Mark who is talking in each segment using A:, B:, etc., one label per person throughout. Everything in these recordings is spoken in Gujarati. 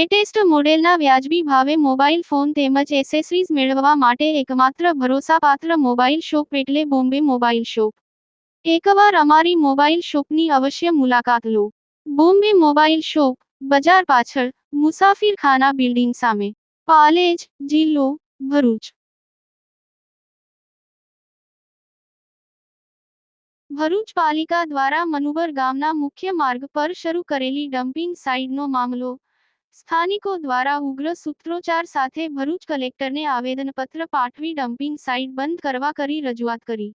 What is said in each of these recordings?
A: લેટેસ્ટ મોડેલના વ્યાજબી ભાવે મોબાઈલ ફોન તેમજ એસેસરીઝ મેળવવા માટે એકમાત્ર ભરોસાપાત્ર મોબાઈલ શોપ એટલે બોમ્બે મોબાઈલ શોપ. એકવાર અમારી મોબાઈલ શોપની અવશ્ય મુલાકાત લો. બોમ્બે મોબાઈલ શોપ, બજાર પાછળ, મુસાફિરખાના બિલ્ડિંગ સામે. પાલેજ, જિલ્લો, ભરૂચ. ભરૂચ પાલિકા દ્વારા મનુબર ગામના મુખ્ય માર્ગ પર શરૂ કરેલી ડમ્પિંગ સાઇટનો મામલો સ્થાનિકો દ્વારા ઉગ્ર સૂત્રોચ્ચાર સાથે ભરૂચ કલેક્ટરને આવેદનપત્ર પાઠવી ડમ્પિંગ સાઇટ બંધ કરવા કરી રજૂઆત કરી.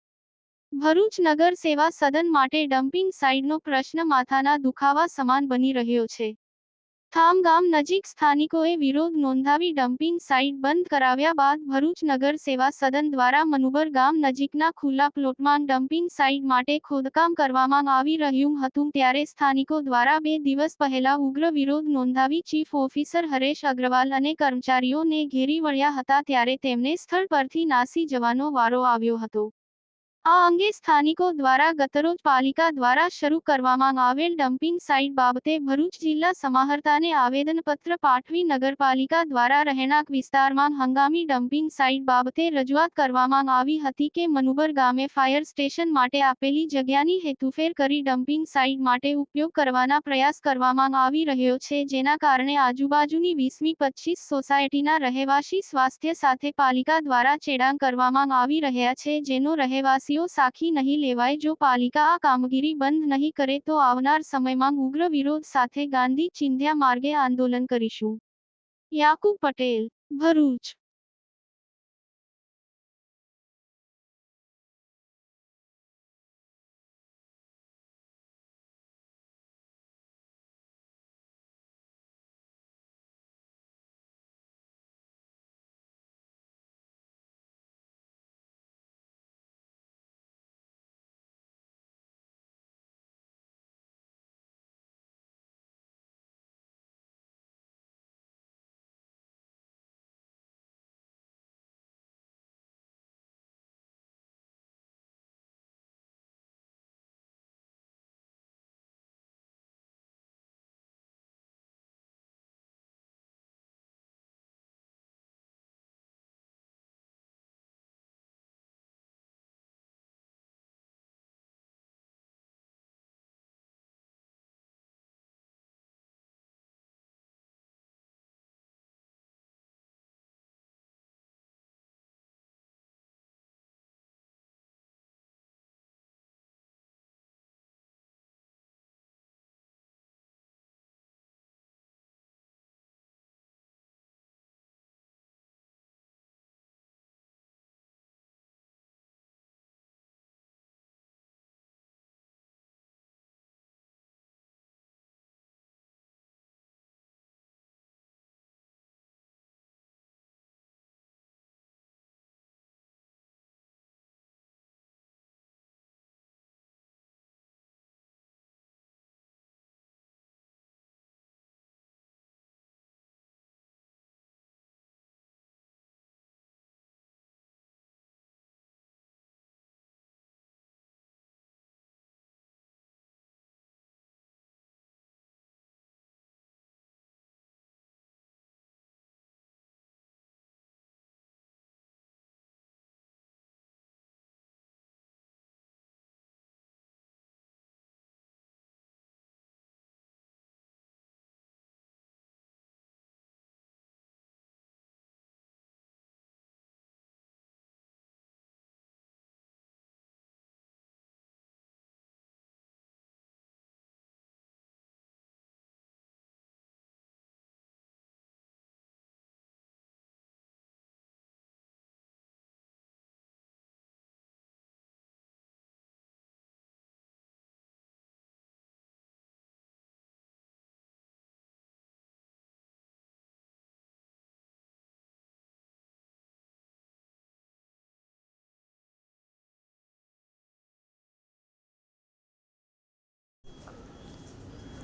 A: ભરૂચ નગર સેવા સદન માટે ડમ્પિંગ સાઇટનો પ્રશ્ન માથાના દુખાવા સમાન બની રહ્યો છે. થામગામ નજીક સ્થાનિકોએ વિરોધ નોંધાવી ડમ્પિંગ સાઇટ બંધ કરાવ્યા બાદ ભરૂચ નગર સેવા સદન દ્વારા મનુબર ગામ નજીકના ખુલ્લા પ્લોટમાં ડમ્પિંગ સાઇટ માટે ખોદકામ કરવામાં આવી રહ્યું હતું ત્યારે સ્થાનિકો દ્વારા બે દિવસ પહેલા ઉગ્ર વિરોધ નોંધાવી ચીફ ઓફિસર હરેશ અગ્રવાલ અને કર્મચારીઓને ઘેરી વળ્યા હતા ત્યારે તેમને સ્થળ પરથી નાસી જવાનો વારો આવ્યો હતો. આ અંગે સ્થાનિકો દ્વારા ગતરોજ પાલિકા દ્વારા શરૂ કરવામાં આવેલ ડમ્પિંગ સાઇટ બાબતે ભરૂચ જિલ્લા સમાહર્તાને આવેદનપત્ર પાઠવી નગરપાલિકા દ્વારા રહેણાંક વિસ્તારમાં હંગામી ડમ્પિંગ સાઇટ બાબતે રજૂઆત કરવામાં આવી હતી કે મનુબર ગામે ફાયર સ્ટેશન માટે આપેલી જગ્યાની હેતુફેર કરી ડમ્પિંગ સાઇટ માટે ઉપયોગ કરવાના પ્રયાસ કરવામાં આવી રહ્યો છે, જેના કારણે આજુબાજુની વીસમી પચીસ સોસાયટીના રહેવાસી સ્વાસ્થ્ય સાથે પાલિકા દ્વારા ચેડાં કરવામાં આવી રહ્યા છે, જેનો રહેવાસીઓ સાખી નહીં લેવાય. જો પાલિકા આ કામગીરી બંધ નહીં કરે તો આવનાર સમયમાં ઉગ્ર વિરોધ સાથે ગાંધી ચિંધ્યા માર્ગે આંદોલન કરીશું. યાકુબ પટેલ, ભરૂચ.